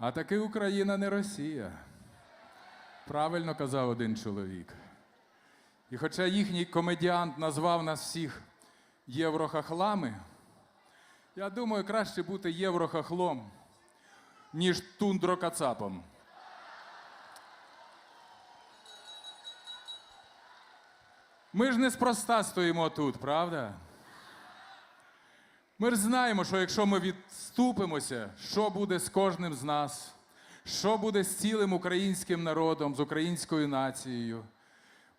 А таки Україна не Росія. Правильно казав один чоловік. І хоча їхній комедіант назвав нас всіх єврохахлами, я думаю, краще бути єврохахлом, ніж тундрокацапом. Ми ж неспроста стоїмо тут, правда? Ми ж знаємо, що якщо ми відступимося, що буде з кожним з нас, що буде з цілим українським народом, з українською нацією.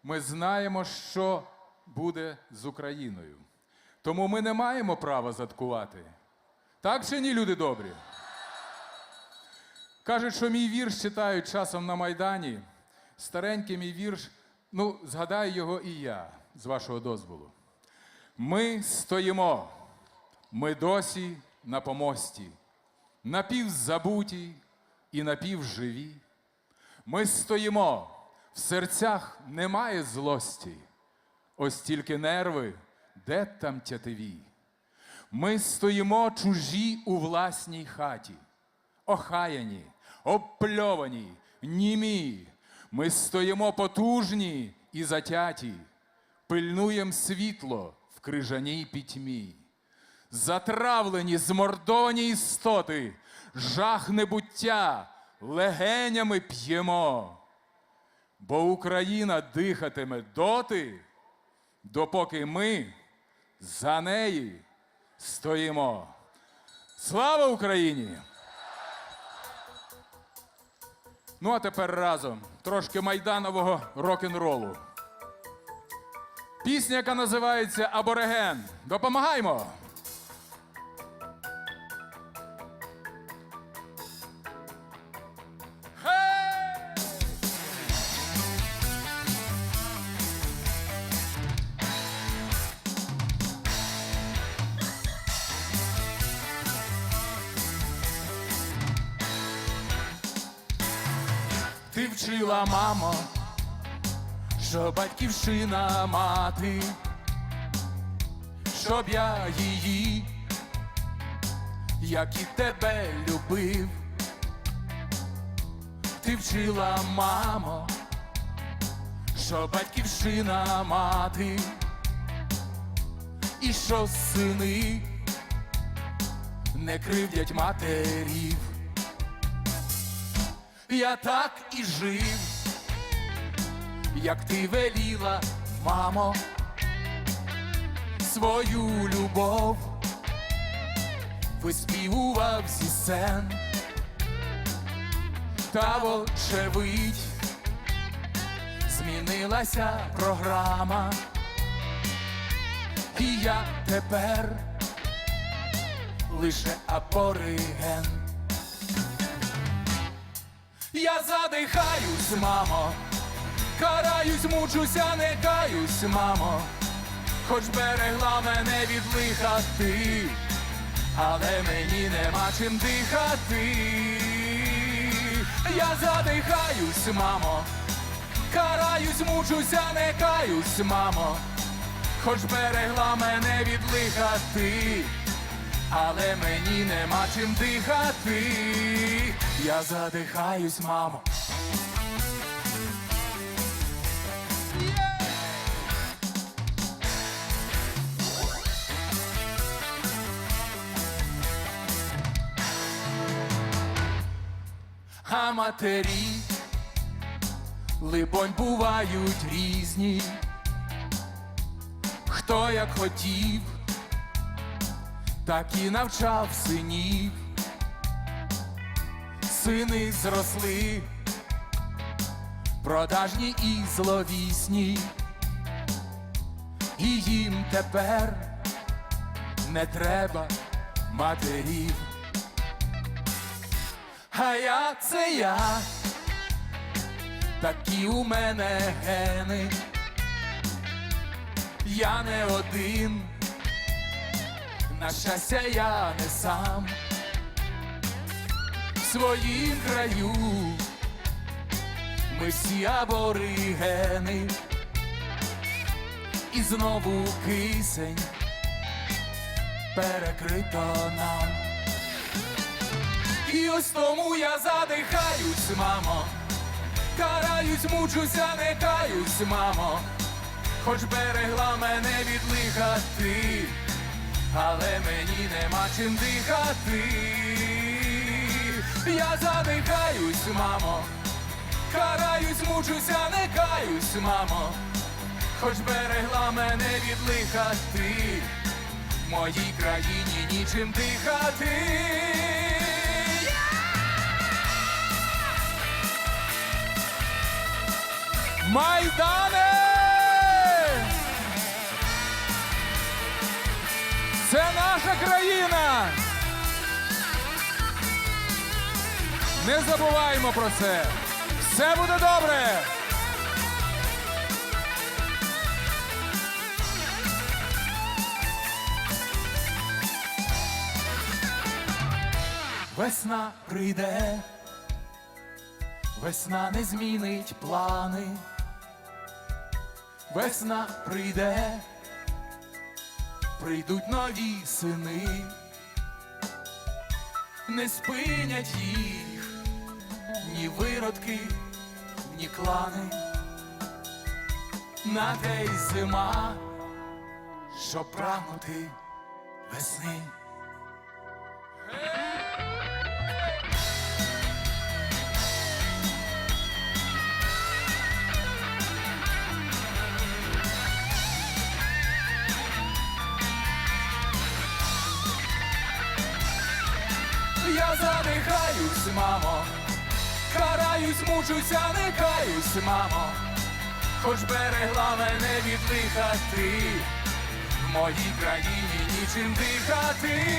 Ми знаємо, що буде з Україною. Тому ми не маємо права заткувати. Так чи ні, люди добрі? Кажуть, що мій вірш читають часом на Майдані. Старенький мій вірш, ну, згадаю його і я, з вашого дозволу. Ми стоїмо, ми досі на помості, напівзабуті і напівживі. Ми стоїмо, в серцях немає злості, ось тільки нерви, де там тятиві. Ми стоїмо чужі у власній хаті, охаяні, обпльовані, німі. Ми стоїмо потужні і затяті, пильнуєм світло в крижаній пітьмі. Затравлені, змордовані істоти, жах небуття, легенями п'ємо. Бо Україна дихатиме доти, допоки ми за неї стоїмо. Слава Україні! Ну, а тепер разом трошки майданового рок-н-ролу. Пісня, яка називається Абориген. Допомагаймо! Вчила, мамо, що батьківщина мати, щоб я її, як і тебе любив. Ти вчила, мамо, що батьківщина мати, і що сини не кривдять матерів. Я так і жив, як ти веліла, мамо, свою любов виспівував зі сцен, та вочевидь змінилася програма, і я тепер лише абориген. Я задихаюсь, мамо, караюсь, мучуся, не каюсь, мамо, хоч берегла мене від лиха ти, але мені нема чим дихати. Я задихаюсь, мамо, караюсь, мучуся, не каюсь, мамо, хоч берегла мене від лиха ти, але мені нема чим дихати. Я задихаюсь, мамо. А матері, либонь, бувають різні, хто як хотів, так і навчав синів. Сини зросли, продажні і зловісні, і їм тепер не треба матерів. А я це я, такі у мене гени, я не один, на щастя, я не сам своїм краю. Ми всі аборигени, і знову кисень перекрито нам. І ось тому я задихаюсь, мамо. Караюсь, мучуся, не каюсь, мамо. Хоч берегла мене від лиха ти, але мені нема чим дихати. Я задихаюсь, мамо. Караюсь, мучуся, не каюсь, мамо. Хоч берегла мене від лиха ти, в моїй країні нічим дихати. Майдане! Це наша Не забуваємо про це! Все буде добре! Весна прийде, весна не змінить плани. Весна прийде, прийдуть нові сини, не спинять їх ні виродки, ні клани. На те й зима, щоб прагнути весни. Я задихаюсь, мамо, караюсь, мучуся, не каюсь, мамо, хоч берегла мене від лиха ти, в моїй країні нічим дихати.